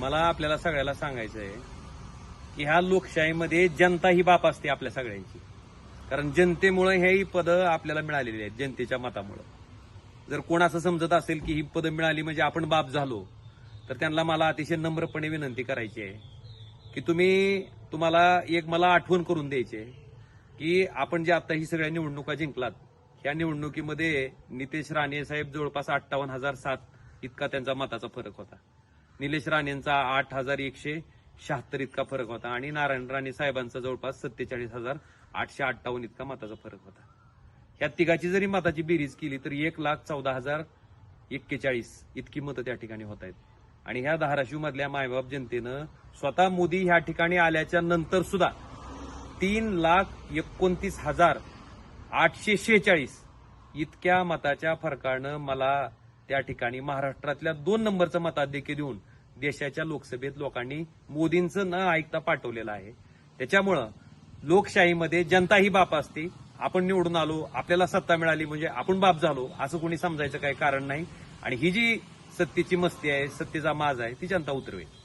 मला आपल्याला सगळ्याला सांगायचं आहे की ह्या लोकशाहीमध्ये जनता ही बाप असते आपल्या सगळ्यांची. कारण जनतेमुळे ही पदं आपल्याला मिळालेली आहेत जनतेच्या मतामुळं. जर कोण असं समजत असेल की ही पदं मिळाली म्हणजे आपण बाप झालो तर त्यांना मला अतिशय नम्रपणे विनंती करायची आहे की तुम्ही तुम्हाला एक मला आठवण करून द्यायची आहे की आपण जे आता ही सगळ्या निवडणुका जिंकलात ह्या निवडणुकीमध्ये नितेश राणे साहेब जवळपास अठ्ठावन्न हजार सात इतका त्यांचा मताचा फरक होता. निलेश राणेंचा आठ हजार एकशे शहात्तर इतका फरक होता आणि नारायण राणे साहेबांचा जवळपास सत्तेचाळीस हजार आठशे अठ्ठावन्न इतका मताचा फरक होता. ह्या तिघाची जरी मताची बेरीज केली तर एक लाख चौदा हजार एक्केचाळीस इतकी मतं त्या ठिकाणी होत आहेत. आणि ह्या धाराशिव मधल्या मायबाप जनतेनं स्वतः मोदी ह्या ठिकाणी आल्याच्यानंतर सुद्धा तीन लाख एकोणतीस हजार आठशे शेहेचाळीस इतक्या मताच्या फरकानं मला त्या ठिकाणी महाराष्ट्रातल्या दोन नंबरचं मताधिक्य देऊन देशाच्या लोकसभेत लोकांनी मोदींचं न ऐकता पाठवलेलं आहे. त्याच्यामुळं लोकशाहीमध्ये जनता ही बाप असते. आपण निवडून आलो आपल्याला सत्ता मिळाली म्हणजे आपण बाप झालो असं कोणी समजायचं काही कारण नाही. आणि ही जी सत्तेची मस्ती आहे सत्तेचा माज आहे ती जनता उतरवेल.